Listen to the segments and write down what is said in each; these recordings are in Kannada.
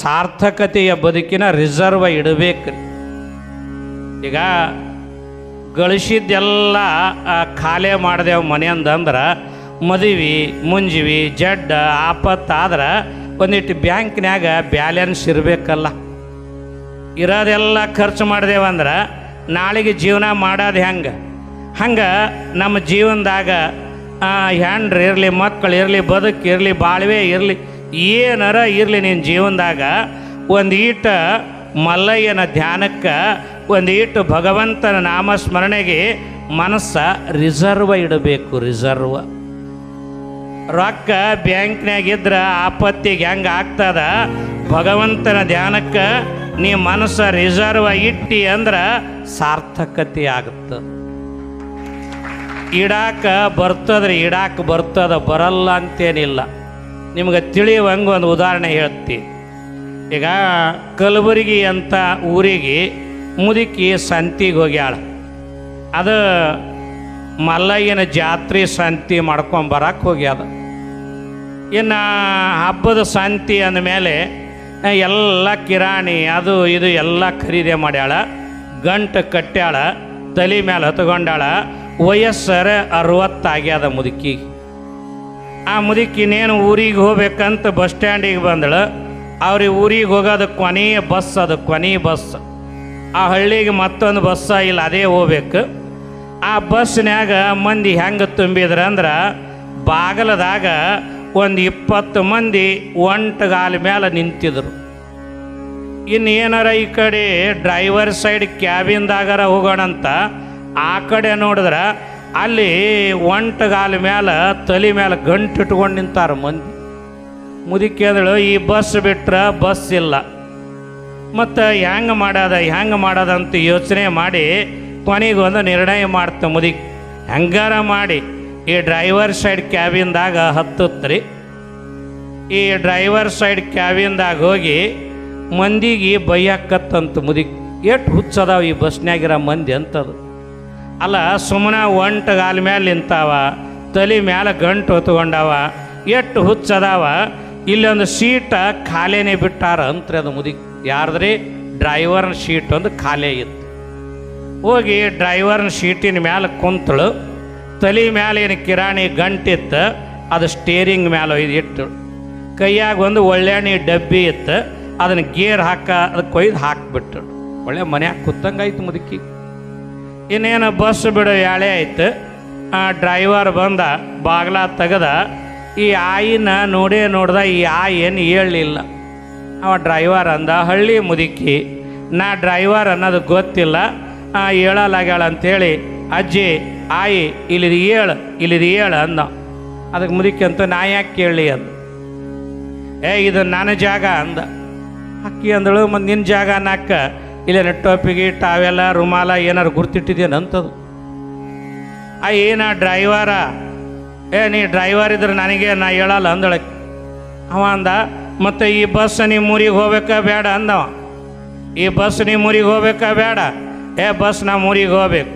ಸಾರ್ಥಕತೆಯ ಬದುಕಿನ ರಿಸರ್ವ್ ಇಡಬೇಕು. ಈಗ ಗಳಿಸಿದ್ದೆಲ್ಲ ಖಾಲಿ ಮಾಡ್ದೇವು ಮನೆ ಅಂದಂದ್ರೆ ಮದುವೆ, ಮುಂಜಿವಿ, ಜಡ್ಡ, ಆಪತ್ತಾದ್ರೆ ಒಂದಿಟ್ಟು ಬ್ಯಾಂಕ್ನ್ಯಾಗ ಬ್ಯಾಲೆನ್ಸ್ ಇರಬೇಕಲ್ಲ. ಇರೋದೆಲ್ಲ ಖರ್ಚು ಮಾಡಿದೆವಂದ್ರೆ ನಾಳೆಗೆ ಜೀವನ ಮಾಡೋದು ಹೆಂಗೆ? ಹಂಗೆ ನಮ್ಮ ಜೀವನದಾಗ ಹೆಂಡ್ರು ಇರಲಿ ಮಕ್ಕಳು ಇರಲಿ ಬದುಕಿರಲಿ ಬಾಳ್ವೆ ಇರಲಿ ಏನಾರ ಇರಲಿ ನಿನ್ನ ಜೀವನದಾಗ, ಒಂದು ಈಟ ಮಲ್ಲಯ್ಯನ ಧ್ಯಾನಕ್ಕೆ, ಒಂದು ಈಟು ಭಗವಂತನ ನಾಮಸ್ಮರಣೆಗೆ ಮನಸ್ಸ ರಿಸರ್ವ್ ಇಡಬೇಕು, ರಿಸರ್ವ್. ರೊಕ್ಕ ಬ್ಯಾಂಕ್ನ್ಯಾಗ ಇದ್ರ ಆಪತ್ತಿಗೆ ಹೆಂಗೆ ಆಗ್ತದ? ಭಗವಂತನ ಧ್ಯಾನಕ್ಕೆ ನೀ ಮನಸ್ಸು ರಿಸರ್ವ ಇಟ್ಟಿ ಅಂದ್ರೆ ಸಾರ್ಥಕತೆ ಆಗುತ್ತೆ. ಇಡಾಕ ಬರ್ತದ್ರಿ, ಇಡಾಕ ಬರ್ತದ, ಬರಲ್ಲ ಅಂತೇನಿಲ್ಲ. ನಿಮ್ಗೆ ತಿಳಿಯುವಂಗೆ ಒಂದು ಉದಾಹರಣೆ ಹೇಳ್ತಿ ಈಗ ಕಲಬುರಗಿ ಅಂತ ಊರಿಗೆ ಮುದುಕಿ ಸಂತಿಗೆ ಹೋಗ್ಯಾಳ. ಅದು ಮಲ್ಲಯ್ಯನ ಜಾತ್ರೆ ಸಂತಿ ಮಾಡ್ಕೊಂಬರಕ್ಕೆ ಹೋಗ್ಯಾದ. ಇನ್ನು ಹಬ್ಬದ ಸಂತಿ ಅಂದಮೇಲೆ ಎಲ್ಲ ಕಿರಾಣಿ ಅದು ಇದು ಎಲ್ಲ ಖರೀದಿ ಮಾಡ್ಯಾಳ, ಗಂಟು ಕಟ್ಟ್ಯಾಳ, ತಲೆ ಮೇಲೆ ಹತ್ಕೊಂಡಾಳ, ವಯಸ್ಸರ ಅರವತ್ತಾಗ್ಯದ ಮುದುಕಿ ಆ ಮುದುಕಿನೇನು ಊರಿಗೆ ಹೋಗ್ಬೇಕಂತ ಬಸ್ ಸ್ಟ್ಯಾಂಡಿಗೆ ಬಂದಳು. ಅವ್ರಿಗೆ ಊರಿಗೆ ಹೋಗೋದು ಕೊನೆಯ ಬಸ್ ಅದು ಕೊನೆಯ ಬಸ್. ಆ ಹಳ್ಳಿಗೆ ಮತ್ತೊಂದು ಬಸ್ಸ ಇಲ್ಲ, ಅದೇ ಹೋಗ್ಬೇಕು. ಆ ಬಸ್ನ್ಯಾಗ ಮಂದಿ ಹೆಂಗೆ ತುಂಬಿದ್ರ ಅಂದ್ರೆ, ಬಾಗಲದಾಗ ಒಂದು ಇಪ್ಪತ್ತು ಮಂದಿ ಒಂಟಗಾಲ ಮೇಲೆ ನಿಂತಿದ್ರು. ಇನ್ನು ಏನಾರ ಈ ಕಡೆ ಡ್ರೈವರ್ ಸೈಡ್ ಕ್ಯಾಬಿನ್ದಾಗಾರ ಹೋಗೋಣಂತ, ಆ ಕಡೆ ನೋಡಿದ್ರೆ ಅಲ್ಲಿ ಒಂಟಗಾಲ ಮೇಲೆ ತಲೆ ಮೇಲೆ ಗಂಟು ಇಟ್ಕೊಂಡು ನಿಂತಾರ ಮಂದಿ. ಮುದುಕಿ ಅಂದಳು ಈ ಬಸ್ ಬಿಟ್ರೆ ಬಸ್ ಇಲ್ಲ. ಮತ್ತು ಹೆಂಗೆ ಮಾಡೋದ ಹೆಂಗೆ ಮಾಡೋದ ಅಂತ ಯೋಚನೆ ಮಾಡಿ ಕೊನೆಗೆ ಒಂದು ನಿರ್ಣಯ ಮಾಡ್ತ ಮುದಿ ಹೆಂಗಾರ ಮಾಡಿ, ಈ ಡ್ರೈವರ್ ಸೈಡ್ ಕ್ಯಾಬಿನ್ದಾಗ ಹತ್ತತ್ರಿ. ಈ ಡ್ರೈವರ್ ಸೈಡ್ ಕ್ಯಾಬಿನ್ದಾಗ ಹೋಗಿ ಮಂದಿಗೆ ಬೈಯಕ್ಕತ್ತಂತ ಮುದಿ ಎಷ್ಟು ಹುಚ್ಚದಾವ ಈ ಬಸ್ನಾಗಿರೋ ಮಂದಿ ಅಂತದು. ಅಲ್ಲ ಸುಮ್ಮನೆ ಒಂಟಗಾಲ ಮೇಲೆ ನಿಂತಾವ, ತಲೆ ಮೇಲೆ ಗಂಟು ಹೊತ್ಕೊಂಡವ ಎಷ್ಟು ಹುಚ್ಚದಾವ, ಇಲ್ಲೊಂದು ಸೀಟ ಖಾಲಿನೇ ಬಿಟ್ಟಾರ ಅಂತ್ರಿ ಅದು ಮುದಿ. ಯಾರ್ದ್ರಿ? ಡ್ರೈವರ್ನ ಸೀಟ್ ಒಂದು ಖಾಲಿ ಇತ್ತು. ಹೋಗಿ ಡ್ರೈವರ್ನ ಸೀಟಿನ ಮೇಲೆ ಕುಂತಳು, ತಲೆ ಮೇಲೆ ಏನು ಕಿರಾಣಿ ಗಂಟಿತ್ತು, ಅದು ಸ್ಟೇರಿಂಗ್ ಮೇಲೆ ಒಯ್ದು ಇಟ್ಟು ಕೈಯಾಗ ಒಂದು ಒಳ್ಳೆಣ್ಣೆ ಡಬ್ಬಿ ಇತ್ತು, ಅದನ್ನು ಗೇರ್ ಹಾಕ ಅದಕ್ಕೆ ಒಯ್ದು ಹಾಕಿಬಿಟ್ಟು ಒಳ್ಳೆ ಮನ್ಯಾಗ ಕುತ್ತಂಗಾಯ್ತು ಮುದುಕಿ. ಇನ್ನೇನು ಬಸ್ ಬಿಡೋ, ಯಾಳೆ ಆಯ್ತು. ಆ ಡ್ರೈವರ್ ಬಂದ, ಬಾಗ್ಲ ತೆಗೆದ, ಈ ಆಯಿನ ನೋಡೇ ನೋಡ್ದ, ಈ ಆಯಿ ಏನು ಹೇಳಲಿಲ್ಲ. ಅವ ಡ್ರೈವರ್ ಅಂದ, ಹಳ್ಳಿ ಮುದುಕಿ, ನಾ ಡ್ರೈವರ್ ಅನ್ನೋದು ಗೊತ್ತಿಲ್ಲ. ಹೇಳಲಾಗ್ಯಾಳ ಅಂಥೇಳಿ ಅಜ್ಜಿ, ಆಯಿ, ಇಲ್ಲಿದು ಹೇಳು, ಇಲ್ಲಿದು ಏಳು ಅಂದ. ಅದಕ್ಕೆ ಮುದುಕಿ ಅಂತ, ನಾ ಯಾಕೆ ಕೇಳಲಿ ಅಂದ. ಏ, ಇದು ನನ್ನ ಜಾಗ ಅಂದ. ಅಕ್ಕಿ ಅಂದಳು, ಮತ್ತು ನಿನ್ನ ಜಾಗ ನಾಕ ಇಲ್ಲ ಟೋಪಿಗೆ ಟಾವೆಲ್ಲ, ರುಮಾಲ ಏನಾರು ಅಂತದು ಆ, ಏನ ಡ್ರೈವರ? ಏ, ನೀ ಡ್ರೈವರ್ ಇದ್ರೆ ನನಗೆ ನಾ ಹೇಳಲ್ಲ ಅಂದಳಕ್ಕೆ ಅವ ಅಂದ, ಮತ್ತು ಈ ಬಸ್ ನೀ ಮೂರಿಗೆ ಹೋಗ್ಬೇಕಾ ಬೇಡ ಅಂದವ. ಈ ಬಸ್ ನೀ ಮೂರಿಗೆ ಹೋಗ್ಬೇಕಾ ಬೇಡ? ಏ, ಬಸ್ ನಾ ಮೂರಿಗೆ ಹೋಗ್ಬೇಕು.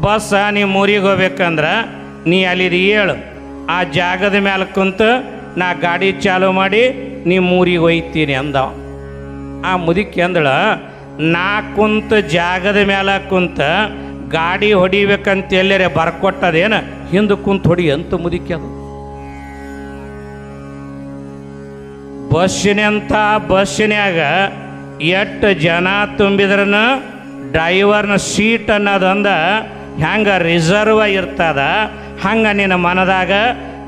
ಬಸ್ ನಿಮ್ಮ ಊರಿಗೆ ಹೋಗ್ಬೇಕಂದ್ರೆ ನೀ ಅಲ್ಲಿದು ಹೇಳು. ಆ ಜಾಗದ ಮೇಲೆ ಕುಂತು ನಾ ಗಾಡಿ ಚಾಲು ಮಾಡಿ ನಿಮ್ಮ ಊರಿಗೆ ಒಯ್ತೀನಿ ಅಂದವ. ಆ ಮುದುಕಿ ಅಂದಳ ನಾ ಕುಂತ ಜಾಗದ ಮೇಲೆ ಕುಂತ ಗಾಡಿ ಹೊಡಿಬೇಕಂತ ಎಲ್ಲರೆ ಬರ್ಕೊಟ್ಟದೇನ? ಹಿಂದೆ ಕುಂತ ಹೊಡಿ ಅಂತ ಮುದುಕಿ ಅದು. ಬಸ್ಸಿನಂಥ ಬಸ್ಸಿನ್ಯಾಗ ಎಷ್ಟು ಜನ ತುಂಬಿದ್ರನ? ಡ್ರೈವರ್ನ ಸೀಟ್ ಅನ್ನೋದೊಂದ ಹೆಂಗೆ ರಿಸರ್ವ್ ಇರ್ತದ? ಹಂಗೆ ನಿನ್ನ ಮನದಾಗ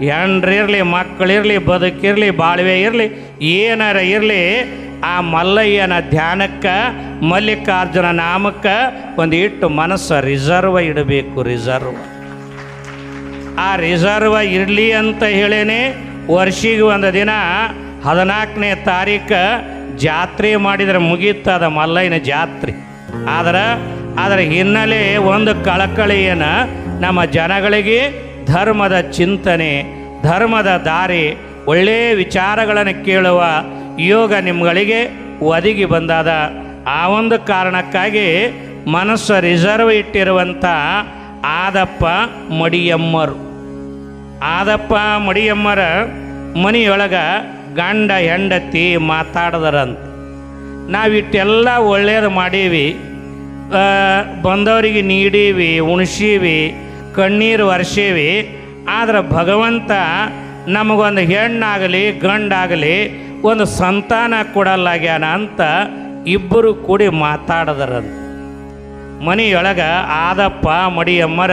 ಹೆಣ್ರಿರ್ಲಿ ಮಕ್ಕಳಿರಲಿ ಬದುಕಿರಲಿ, ಬಾಳ್ವೆ ಇರಲಿ, ಏನಾರ ಇರಲಿ ಆ ಮಲ್ಲಯ್ಯನ ಧ್ಯಾನಕ್ಕೆ, ಮಲ್ಲಿಕಾರ್ಜುನ ನಾಮಕ್ಕೆ ಒಂದು ಇಟ್ಟು ಮನಸ್ಸು ರಿಸರ್ವ್ ಇಡಬೇಕು, ರಿಸರ್ವ್. ಆ ರಿಸರ್ವ್ ಇರಲಿ ಅಂತ ಹೇಳೇನೆ, ವರ್ಷಿಗೆ ಒಂದು ದಿನ ಹದಿನಾಲ್ಕನೇ ತಾರೀಕು ಜಾತ್ರೆ ಮಾಡಿದರೆ ಮುಗೀತದ ಮಲ್ಲಯ್ಯನ ಜಾತ್ರೆ. ಆದ್ರೆ, ಅದರ ಹಿನ್ನೆಲೆ ಒಂದು ಕಳಕಳಿಯನ್ನು ನಮ್ಮ ಜನಗಳಿಗೆ ಧರ್ಮದ ಚಿಂತನೆ, ಧರ್ಮದ ದಾರಿ ಒಳ್ಳೆಯ ವಿಚಾರಗಳನ್ನು ಕೇಳುವ ಯೋಗ ನಿಮ್ಗಳಿಗೆ ಒದಗಿ ಬಂದಾದ ಆ ಒಂದು ಕಾರಣಕ್ಕಾಗಿ ಮನಸ್ಸು ರಿಸರ್ವ್ ಇಟ್ಟಿರುವಂಥ ಆದಪ್ಪ ಮಡಿಯಮ್ಮರು. ಆದಪ್ಪ ಮಡಿಯಮ್ಮರ ಮನೆಯೊಳಗೆ ಗಂಡ ಹೆಂಡತಿ ಮಾತಾಡದರಂತ. ನಾವಿಟ್ಟೆಲ್ಲ ಒಳ್ಳೇದು ಮಾಡೀವಿ. ಬಂದವರಿಗೆ ನೀಡೀವಿ, ಉಣಿಸೀವಿ, ಕಣ್ಣೀರು ಒರೆಸೀವಿ. ಆದ್ರೆ ಭಗವಂತ ನಮಗೊಂದು ಹೆಣ್ಣಾಗಲಿ, ಗಂಡಾಗಲಿ ಒಂದು ಸಂತಾನ ಕೊಡಲ್ಲಾಗ್ಯಾನ ಅಂತ ಇಬ್ಬರು ಕೂಡಿ ಮಾತಾಡದರಂತ ಮನೆಯೊಳಗೆ ಆದಪ್ಪ, ಮಡಿಯಮ್ಮರ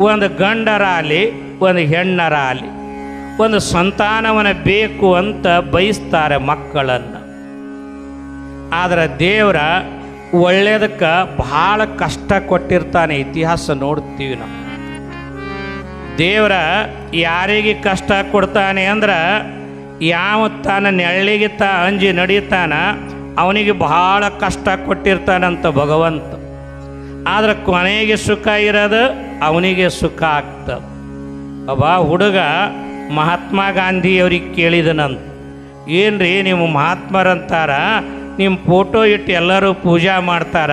ಒಂದು ಗಂಡರ ಆಲಿ ಒಂದು ಹೆಣ್ಣರ ಆಲಿ ಒಂದು ಸಂತಾನವನ ಬೇಕು ಅಂತ ಬಯಸ್ತಾರೆ ಮಕ್ಕಳನ್ನು. ಆದರೆ ದೇವರ ಒಳ್ಳೆಯದಕ್ಕೆ ಭಾಳ ಕಷ್ಟ ಕೊಟ್ಟಿರ್ತಾನೆ ಇತಿಹಾಸ ನೋಡ್ತೀವಿ ನಾವು. ದೇವರ ಯಾರಿಗೆ ಕಷ್ಟ ಕೊಡ್ತಾನೆ ಅಂದ್ರೆ ಯಾವ ತಾನ ನೆಳ್ಳಿಗಿತ್ತ ಅಂಜಿ ನಡೀತಾನ, ಅವನಿಗೆ ಬಹಳ ಕಷ್ಟ ಕೊಟ್ಟಿರ್ತಾನಂತ ಭಗವಂತ. ಆದ್ರೆ ಕೊನೆಗೆ ಸುಖ ಇರೋದು, ಅವನಿಗೆ ಸುಖ ಆಗ್ತದೆ. ಒಬ್ಬ ಹುಡುಗ ಮಹಾತ್ಮ ಗಾಂಧಿಯವ್ರಿಗೆ ಕೇಳಿದನಂತ ಏನ್ರಿ ನಿಮ್ಮ ಮಹಾತ್ಮರಂತಾರ ನಿಮ್ಮ ಫೋಟೋ ಇಟ್ಟು ಎಲ್ಲರೂ ಪೂಜಾ ಮಾಡ್ತಾರ,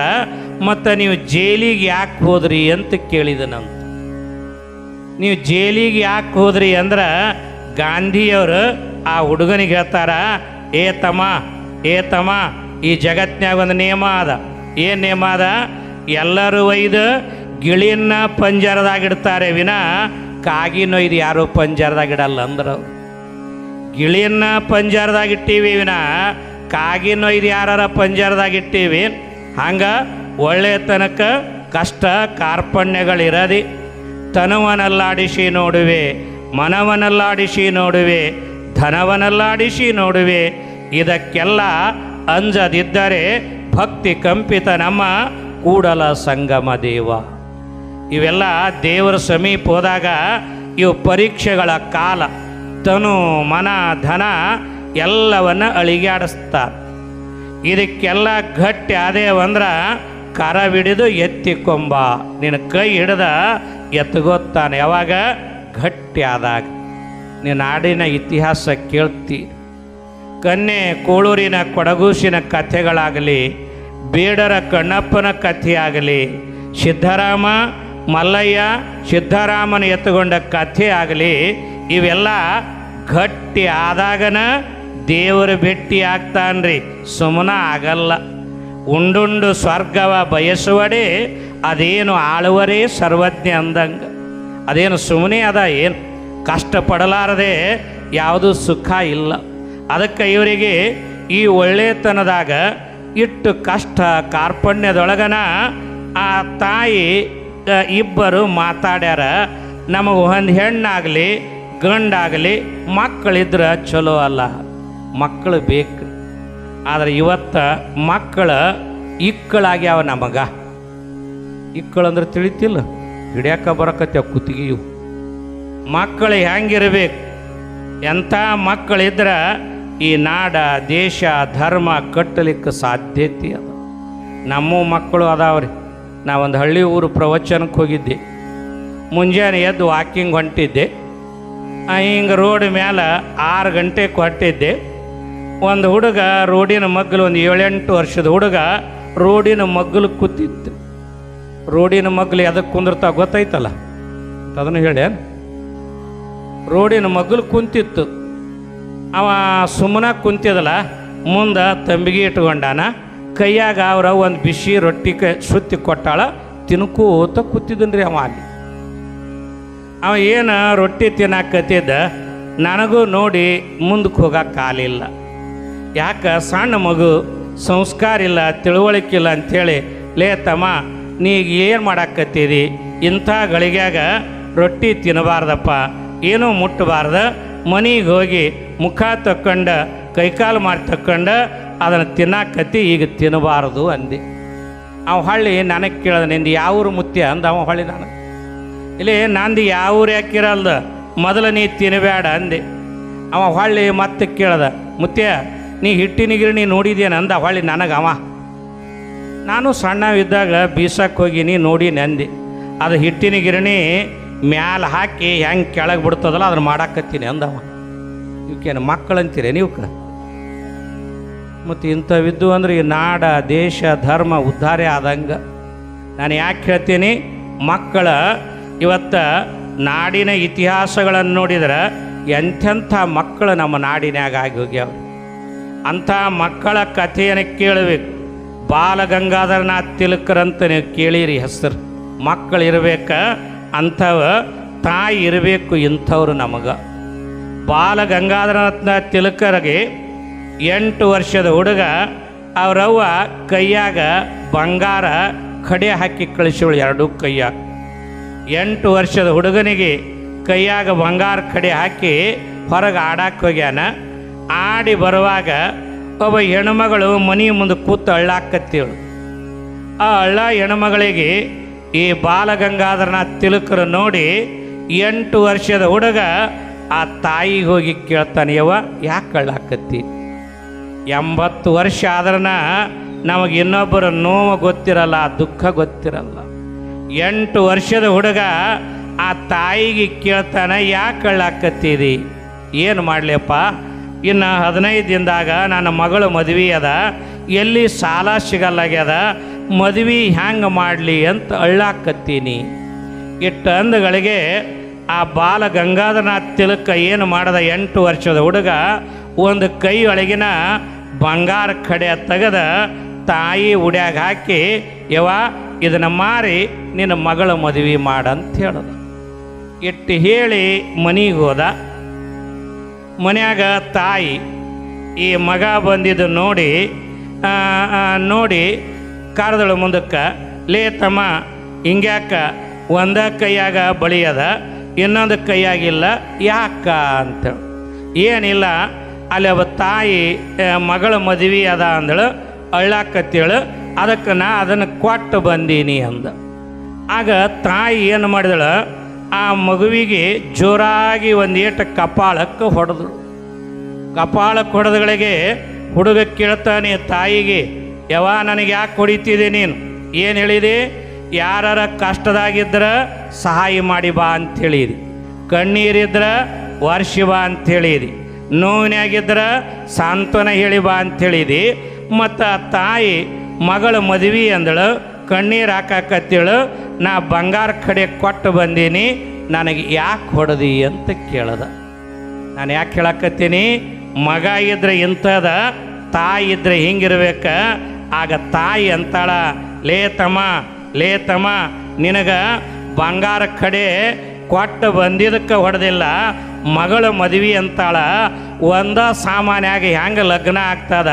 ಮತ್ತು ನೀವು ಜೈಲಿಗೆ ಯಾಕೆ ಹೋದ್ರಿ ಅಂತ ಕೇಳಿದನಂತ ನೀವು ಜೈಲಿಗೆ ಯಾಕೆ ಹೋದ್ರಿ ಅಂದ್ರೆ ಗಾಂಧಿಯವರು ಆ ಹುಡುಗನಿಗೆ ಹೇಳ್ತಾರ, ಏ ತಮ್ಮ ಏ ತಮ್ಮ, ಈ ಜಗತ್ನಾಗ ಒಂದು ನಿಯಮ ಅದ. ಏನು ನಿಯಮ ಅದ? ಎಲ್ಲರೂ ಒಯ್ದು ಗಿಳಿಯನ್ನ ಪಂಜರದಾಗಿಡ್ತಾರೆ ವಿನ ಕಾಗಿನ ಒಯ್ದು ಯಾರು ಪಂಜರದಾಗಿಡಲ್ಲ ಅಂದ್ರೆ. ಗಿಳಿಯನ್ನ ಪಂಜರದಾಗಿಟ್ಟೀವಿ ವಿನ ಕಾಗಿನ ಒಯ್ದು ಯಾರ ಪಂಜರದಾಗಿಟ್ಟೀವಿ ಹಂಗೆ ಒಳ್ಳೆತನಕ ಕಷ್ಟ ಕಾರ್ಪಣ್ಯಗಳಿರದಿ. ತನುವನಲ್ಲಾಡಿಸಿ ನೋಡುವೆ, ಮನವನಲ್ಲಾಡಿಸಿ ನೋಡುವೆ ಧನವನಲ್ಲಾಡಿಸಿ ನೋಡುವೆ. ಇದಕ್ಕೆಲ್ಲ ಅಂಜದಿದ್ದರೆ ಭಕ್ತಿ ಕಂಪಿತ ನಮ್ಮ ಕೂಡಲ ಸಂಗಮ ದೇವ. ಇವೆಲ್ಲ ದೇವರ ಸಮೀಪ ಹೋದಾಗ ಇವು ಪರೀಕ್ಷೆಗಳ ಕಾಲ. ತನು, ಮನ, ಧನ ಎಲ್ಲವನ್ನ ಅಳಿಗಾಡಿಸ್ತಾರೆ ಇದಕ್ಕೆಲ್ಲ ಗಟ್ಟಿ ಆದೇವಂದ್ರೆ ಕರ ಬಿಡಿದು ಎತ್ತಿಕೊಂಬ. ನಿನ್ನ ಕೈ ಹಿಡ್ದ ಎತ್ತಗೊತ್ತಾನೆ. ಯಾವಾಗ? ಗಟ್ಟಿ ಆದಾಗ. ನಿನ್ನ ನಾಡಿನ ಇತಿಹಾಸ ಕೇಳ್ತಿ. ಕನ್ನೆ ಕೋಳೂರಿನ ಕೊಡಗೂಸಿನ ಕಥೆಗಳಾಗಲಿ, ಬೇಡರ ಕಣ್ಣಪ್ಪನ ಕಥೆಯಾಗಲಿ ಸಿದ್ಧರಾಮ ಮಲ್ಲಯ್ಯ ಸಿದ್ಧರಾಮನ ಎತ್ತುಕೊಂಡ ಕಥೆ ಆಗಲಿ, ಇವೆಲ್ಲ ಗಟ್ಟಿ ಆದಾಗನ ದೇವರು ಭೇಟಿ ಆಗ್ತಾನ್ರಿ. ಸುಮ್ಮನ ಆಗಲ್ಲ. ಉಂಡುಂಡು ಸ್ವರ್ಗವ ಬಯಸುವಡೆ ಅದೇನು ಆಳುವರೇ ಸರ್ವಜ್ಞ ಅಂದಂಗೆ. ಅದೇನು ಸುಮ್ಮನೆ ಅದ ಏನು? ಕಷ್ಟಪಡಲಾರದೆ ಯಾವುದು ಸುಖ ಇಲ್ಲ. ಅದಕ್ಕೆ ಇವರಿಗೆ ಈ ಒಳ್ಳೆತನದಾಗ ಇಟ್ಟು ಕಷ್ಟ ಕಾರ್ಪಣ್ಯದೊಳಗನ ಆ ತಾಯಿ ಇಬ್ಬರು ಮಾತಾಡ್ಯಾರ, ನಮಗೆ ಒಂದು ಹೆಣ್ಣಾಗಲಿ, ಗಂಡಾಗಲಿ, ಮಕ್ಕಳಿದ್ರೆ ಚಲೋ ಅಲ್ಲ. ಮಕ್ಕಳು ಬೇಕು. ಆದರೆ ಇವತ್ತು ಮಕ್ಕಳ ಇಕ್ಕಳಾಗ್ಯಾವ ನಮಗ. ಇಕ್ಕಳಂದ್ರೆ ತಿಳಿತಿಲ್ಲ. ಹಿಡಿಯಾಕ ಬರಕತ್ಯಾವ ಕುತ್ತಿಗೆಯು. ಮಕ್ಕಳು ಹೆಂಗಿರ್ಬೇಕು? ಎಂಥ ಮಕ್ಕಳಿದ್ರೆ ಈ ನಾಡ, ದೇಶ, ಧರ್ಮ ಕಟ್ಟಲಿಕ್ಕೆ ಸಾಧ್ಯತೆ ಅದ. ನಮ್ಮ ಮಕ್ಕಳು ಅದಾವ್ರಿ. ನಾವೊಂದು ಹಳ್ಳಿ ಊರು ಪ್ರವಚನಕ್ಕೆ ಹೋಗಿದ್ದೆ. ಮುಂಜಾನೆ ಎದ್ದು ವಾಕಿಂಗ್ ಹೊಂಟಿದ್ದೆ. ಹಿಂಗೆ ರೋಡ್ ಮೇಲೆ ಆರು ಗಂಟೆಗೆ ಹೊಟ್ಟಿದ್ದೆ ಒಂದು ಹುಡುಗ ರೋಡಿನ ಮಗ್ಗಲು ಒಂದು ಏಳೆಂಟು ವರ್ಷದ ಹುಡುಗ ರೋಡಿನ ಮಗ್ಗಲು ಕೂತಿತ್ತು. ರೋಡಿನ ಮಗ್ಗಲು ಎದಕ್ಕೆ ಕುಂದಿರ್ತಾ ಗೊತ್ತೈತಲ್ಲ? ಅದನ್ನು ಹೇಳಿ ರೋಡಿನ ಮಗ್ಗಲು ಕುಂತಿತ್ತು. ಅವ ಸುಮ್ಮನ ಕುಂತಿದಲ್ಲ ಮುಂದೆ ತಂಬಿಗೆ ಇಟ್ಕೊಂಡಾನ ಕೈಯಾಗ ಅವ್ರ ಒಂದು ಬಿಸಿ ರೊಟ್ಟಿ ಕ ಸುತ್ತಿ ಕೊಟ್ಟಾಳ. ತಿನ್ಕೋತ ಕೂತಿದ್ದನ್ರಿ ಅವ ಅಲ್ಲಿ. ಅವ ಏನು ರೊಟ್ಟಿ ತಿನ್ನಕತ್ತಿದ್ದ. ನನಗೂ ನೋಡಿ ಮುಂದಕ್ಕೆ ಹೋಗಕ್ಕೆ ಕಾಲಿಲ್ಲ. ಯಾಕೆ ಸಣ್ಣ ಮಗು ಸಂಸ್ಕಾರ ಇಲ್ಲ, ತಿಳುವಳಿಕೆ ಇಲ್ಲ ಅಂಥೇಳಿ ಲೇ ತಮ್ಮ ನೀ ಏನು ಮಾಡಾಕತ್ತೀರಿ? ಇಂಥ ಗಳಿಗ್ಯಾಗ ರೊಟ್ಟಿ ತಿನ್ನಬಾರ್ದಪ್ಪ. ಏನೂ ಮುಟ್ಟಬಾರ್ದ. ಮನೆಗೆ ಹೋಗಿ ಮುಖ ತಕ್ಕೊಂಡ, ಕೈಕಾಲು ಮಾಡಿ ತಕ್ಕೊಂಡ, ಅದನ್ನು ತಿನ್ನಾಕತ್ತಿ ಈಗ ತಿನ್ನಬಾರ್ದು ಅಂದೆ. ಅವ ಹಳ್ಳಿ ನನಗೆ ಕೇಳ್ದೆ, ನಿಂದು ಯಾವ ಊರು ಮುತ್ಯ? ಅಂದ ಅವ ಹಳ್ಳಿ ನಾನು. ಇಲ್ಲಿ ನಂದು ಯಾವ ಊರು ಯಾಕಿರಲ್ದ ಮೊದಲು ನೀ ತಿನ್ನಬೇಡ ಅಂದೆ. ಅವ ಹೊಳ್ಳಿ ಮತ್ತೆ ಕೇಳ್ದ, ಮುತ್ಯ, ನೀ ಹಿಟ್ಟಿನಿಗಿರಿ ನೀ ನೋಡಿದ್ಯೇನ ಅಂದ ಹೊಳ್ಳಿ ನನಗೆ ಅವ. ನಾನು ಸಣ್ಣವಿದ್ದಾಗ ಬೀಸಕ್ಕೆ ಹೋಗಿನಿ ನೋಡಿ ನಂದಿ ಅದು. ಹಿಟ್ಟಿನ ಗಿರಣಿ ಮ್ಯಾಲ ಹಾಕಿ ಹೆಂಗೆ ಕೆಳಗೆ ಬಿಡ್ತದಲ್ಲ ಅದನ್ನು ಮಾಡಾಕತ್ತೀನಿ ಅಂದವ. ಇವಕ್ಕೇನು ಮಕ್ಕಳಂತೀರಿ ನೀವು ಮತ್ತು ಇಂಥವಿದ್ದು ಅಂದ್ರೆ ಈ ನಾಡ, ದೇಶ, ಧರ್ಮ ಉದ್ಧಾರ ಆದಂಗೆ. ನಾನು ಯಾಕೆ ಹೇಳ್ತೀನಿ? ಮಕ್ಕಳ ಇವತ್ತ ನಾಡಿನ ಇತಿಹಾಸಗಳನ್ನು ನೋಡಿದ್ರೆ ಎಂಥೆಂಥ ಮಕ್ಕಳು ನಮ್ಮ ನಾಡಿನಾಗ ಆಗಿ ಹೋಗ್ಯಾವ ಅಂಥ ಮಕ್ಕಳ ಕಥೆಯನ್ನು ಕೇಳಬೇಕು. ಬಾಲಗಂಗಾಧರನಾಥ್ ತಿಲಕರಂತ ನೀವು ಕೇಳಿರಿ ಹೆಸರು. ಮಕ್ಕಳು ಇರಬೇಕ ಅಂಥವ ತಾಯಿ ಇರಬೇಕು ಇಂಥವ್ರು ನಮಗೆ. ಬಾಲ ಗಂಗಾಧರರತ್ನ ತಿಲಕರಿಗೆ ಎಂಟು ವರ್ಷದ ಹುಡುಗ, ಅವರವ್ವ ಕೈಯಾಗ ಬಂಗಾರ ಕಡೆ ಹಾಕಿ ಕಳಿಸೋಳು ಎರಡೂ ಕೈಯ. ಎಂಟು ವರ್ಷದ ಹುಡುಗನಿಗೆ ಕೈಯಾಗ ಬಂಗಾರ ಕಡೆ ಹಾಕಿ ಹೊರಗೆ ಆಡಕ್ಕೆ ಹೋಗ್ಯಾನ. ಆಡಿ ಬರುವಾಗ ಒಬ್ಬ ಹೆಣ್ಮಗಳು ಮನೆ ಮುಂದೆ ಕೂತು ಅಳ್ಳಾಕತ್ತೇಳು. ಆ ಅಳ್ಳ ಹೆಣ್ಮಗಳಿಗೆ ಈ ಬಾಲಗಂಗಾಧರನಾಥ್ ತಿಲಕರು ನೋಡಿ ಎಂಟು ವರ್ಷದ ಹುಡುಗ ಆ ತಾಯಿಗೆ ಹೋಗಿ ಕೇಳ್ತಾನೆ ಯವ ಯಾಕೆ ಕಳ್ಳಾಕತ್ತಿ ಎಂಬತ್ತು ವರ್ಷ ಆದ್ರನ ನಮಗೆ ಇನ್ನೊಬ್ಬರ ನೋವು ಗೊತ್ತಿರಲ್ಲ, ದುಃಖ ಗೊತ್ತಿರಲ್ಲ. ಎಂಟು ವರ್ಷದ ಹುಡುಗ ಆ ತಾಯಿಗೆ ಕೇಳ್ತಾನೆ, ಯಾಕೆ ಕಳ್ಳಾಕತ್ತೀರಿ ಏನು ಮಾಡಲಿಯಪ್ಪ? ಇನ್ನು ಹದಿನೈದು ದಿನದಾಗ ನನ್ನ ಮಗಳು ಮದುವೆ ಅದ, ಎಲ್ಲಿ ಸಾಲ ಸಿಗಲ್ಲಾಗ್ಯದ ಮದುವೆ ಹ್ಯಾಂಗೆ ಮಾಡಲಿ ಅಂತ ಅಳ್ಳಾಕತ್ತೀನಿ. ಇಟ್ಟು ಅಂದಗಳಿಗೆ ಆ ಬಾಲ ಗಂಗಾಧರನಾಥ್ ತಿಲಕ ಏನು ಮಾಡದ ಎಂಟು ವರ್ಷದ ಹುಡುಗ ಒಂದು ಕೈ ಒಳಗಿನ ಬಂಗಾರ ಕಡೆ ತೆಗೆದ ತಾಯಿ ಉಡ್ಯಾಗ ಹಾಕಿ ಯವ ಇದನ್ನು ಮಾರಿ ನಿನ್ನ ಮಗಳ ಮದುವೆ ಮಾಡಂತ ಹೇಳ್ದ. ಇಟ್ಟು ಹೇಳಿ ಮನೆಗೆ ಹೋದ. ಮನ್ಯಾಗ ತಾಯಿ ಈ ಮಗ ಬಂದಿದ್ದು ನೋಡಿ ನೋಡಿ ಕರೆದಳು ಮುಂದಕ್ಕೆ, ಲೇ ತಮ್ಮ, ಹಿಂಗ್ಯಾಕ ಒಂದ ಕೈಯಾಗ ಬಳಿಯದ ಇನ್ನೊಂದು ಕೈಯಾಗಿಲ್ಲ, ಯಾಕ ಅಂತ. ಏನಿಲ್ಲ, ಅಲ್ಲಿ ಅವ ತಾಯಿ ಮಗಳ ಮದುವೆ ಅದ ಅಂದಳು, ಅಳ್ಳಾಕತ್ತೇಳು, ಅದಕ್ಕೆ ನಾ ಅದನ್ನು ಕೊಟ್ಟು ಬಂದೀನಿ ಅಂದ. ಆಗ ತಾಯಿ ಏನು ಮಾಡಿದಳು, ಆ ಮಗುವಿಗೆ ಜೋರಾಗಿ ಒಂದು ಏಟ ಕಪಾಳಕ್ಕೆ ಹೊಡೆದಳು. ಕಪಾಳಕ್ಕೆ ಹೊಡೆದಗಳಿಗೆ ಹುಡುಗ ಕೇಳ್ತಾನೆ ತಾಯಿಗೆ ಯವ ನನಗೆ ಯಾಕೆ ಹೊಡಿತಿದೆ ನೀನು? ಏನು ಹೇಳಿದೆ? ಯಾರ ಕಷ್ಟದಾಗಿದ್ರೆ ಸಹಾಯ ಮಾಡಿ ಬಾ ಅಂತ ಹೇಳಿರಿ ಕಣ್ಣೀರಿದ್ರೆ ವರ್ಷಿ ಬಾ ಅಂತ ಹೇಳಿದಿ. ನೋವಿನಾಗಿದ್ರೆ ಸಾಂತ್ವನ ಹೇಳಿ ಬಾ ಅಂತ ಹೇಳಿದಿ. ಮತ್ತು ತಾಯಿ, ಮಗಳ ಮದುವೆ ಅಂದಳು, ಕಣ್ಣೀರು ಹಾಕಾಕತ್ತೇಳು, ನಾ ಬಂಗಾರ ಕಡೆ ಕೊಟ್ಟು ಬಂದೀನಿ, ನನಗೆ ಯಾಕೆ ಹೊಡೆದಿ ಅಂತ ಕೇಳದ. ನಾನು ಯಾಕೆ ಹೇಳಕತ್ತೀನಿ? ಮಗ ಇದ್ರೆ ಇಂಥದ, ತಾಯಿ ಇದ್ರೆ ಹಿಂಗಿರ್ಬೇಕ ಆಗ ತಾಯಿ ಅಂತಾಳ, ಲೇ ತಮ್ಮ ಲೇ ತಮ್ಮ, ನಿನಗ ಬಂಗಾರ ಕಡೆ ಕೊಟ್ಟು ಬಂದಿದ್ದಕ್ಕೆ ಹೊಡೆದಿಲ್ಲ, ಮಗಳ ಮದುವೆ ಅಂತಾಳ, ಒಂದ ಸಾಮಾನ್ಯಾಗಿ ಹೆಂಗೆ ಲಗ್ನ ಆಗ್ತದ,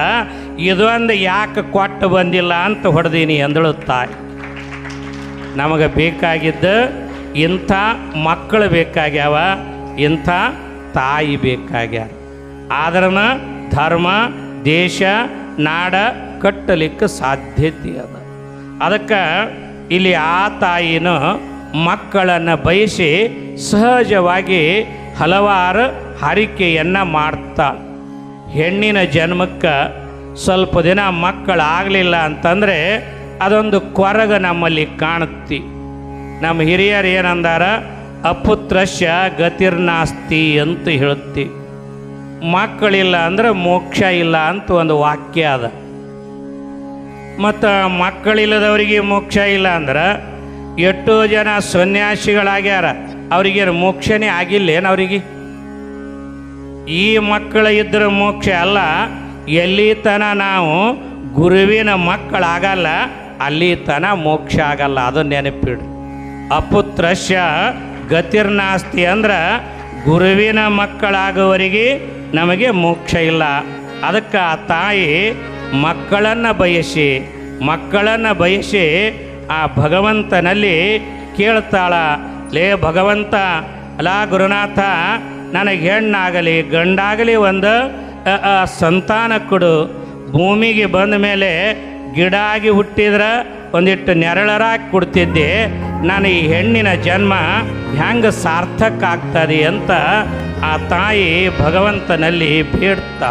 ಇದೊಂದು ಯಾಕೆ ಕೊಟ್ಟು ಬಂದಿಲ್ಲ ಅಂತ ಹೊಡೆದೀನಿ ಅಂದಳು ತಾಯಿ. ನಮಗೆ ಬೇಕಾಗಿದ್ದು ಇಂಥ ಮಕ್ಕಳು ಬೇಕಾಗ್ಯಾವ, ಇಂಥ ತಾಯಿ ಬೇಕಾಗ್ಯಾರ. ಆದ್ರನ ಧರ್ಮ, ದೇಶ, ನಾಡ ಕಟ್ಟಲಿಕ್ಕೆ ಸಾಧ್ಯತೆ ಅದ ಅದಕ್ಕೆ ಇಲ್ಲಿ ಆ ತಾಯಿನ ಮಕ್ಕಳನ್ನು ಬಯಸಿ ಸಹಜವಾಗಿ ಹಲವಾರು ಹರಿಕೆಯನ್ನು ಮಾಡ್ತಾಳೆ ಹೆಣ್ಣಿನ ಜನ್ಮಕ್ಕೆ ಸ್ವಲ್ಪ ದಿನ ಮಕ್ಕಳಾಗಲಿಲ್ಲ ಅಂತಂದರೆ ಅದೊಂದು ಕೊರಗ ನಮ್ಮಲ್ಲಿ ಕಾಣುತ್ತಿ. ನಮ್ಮ ಹಿರಿಯರು ಏನಂದಾರ, ಅಪುತ್ರಶ್ಯ ಗತಿರ್ನಾಸ್ತಿ ಅಂತ ಹೇಳುತ್ತಿ. ಮಕ್ಕಳಿಲ್ಲ ಅಂದ್ರೆ ಮೋಕ್ಷ ಇಲ್ಲ ಅಂತ ಒಂದು ವಾಕ್ಯ ಅದ. ಮತ್ತು ಮಕ್ಕಳಿಲ್ಲದವರಿಗೆ ಮೋಕ್ಷ ಇಲ್ಲ ಅಂದ್ರೆ ಎಷ್ಟೋ ಜನ ಸನ್ಯಾಸಿಗಳಾಗ್ಯಾರ. ಅವರಿಗೆ ಮೋಕ್ಷನೇ ಆಗಿಲ್ಲ ಏನು ಅವರಿಗೆ? ಈ ಮಕ್ಕಳ ಇದ್ರ ಮೋಕ್ಷ ಅಲ್ಲ. ಎಲ್ಲಿ ತನ ನಾವು ಗುರುವಿನ ಮಕ್ಕಳಾಗಲ್ಲ ಅಲ್ಲಿ ತನ ಮೋಕ್ಷ ಆಗಲ್ಲ. ಅದು ನೆನಪಿಡು. ಅಪುತ್ರಶ್ಯ ಗತಿರ್ನಾಸ್ತಿ ಅಂದ್ರೆ ಗುರುವಿನ ಮಕ್ಕಳಾಗುವವರಿಗೆ ನಮಗೆ ಮೋಕ್ಷ ಇಲ್ಲ. ಅದಕ್ಕೆ ಆ ತಾಯಿ ಮಕ್ಕಳನ್ನು ಬಯಸಿ ಮಕ್ಕಳನ್ನು ಬಯಸಿ ಆ ಭಗವಂತನಲ್ಲಿ ಕೇಳ್ತಾಳ, ಲೇ ಭಗವಂತ ಅಲಾ ಗುರುನಾಥ, ನನಗೆ ಹೆಣ್ಣಾಗಲಿ, ಗಂಡಾಗಲಿ ಒಂದು ಸಂತಾನ ಕೊಡು. ಭೂಮಿಗೆ ಬಂದ ಮೇಲೆ ಗಿಡ ಆಗಿ ಹುಟ್ಟಿದ್ರೆ ಒಂದಿಟ್ಟು ನೆರಳರಾಗಿ ಕೊಡ್ತಿದ್ದೆ. ನಾನು ಈ ಹೆಣ್ಣಿನ ಜನ್ಮ ಹೆಂಗೆ ಸಾರ್ಥಕ ಆಗ್ತದೆ? ಅಂತ ಆ ತಾಯಿ ಭಗವಂತನಲ್ಲಿ ಬೇಡ್ತಾ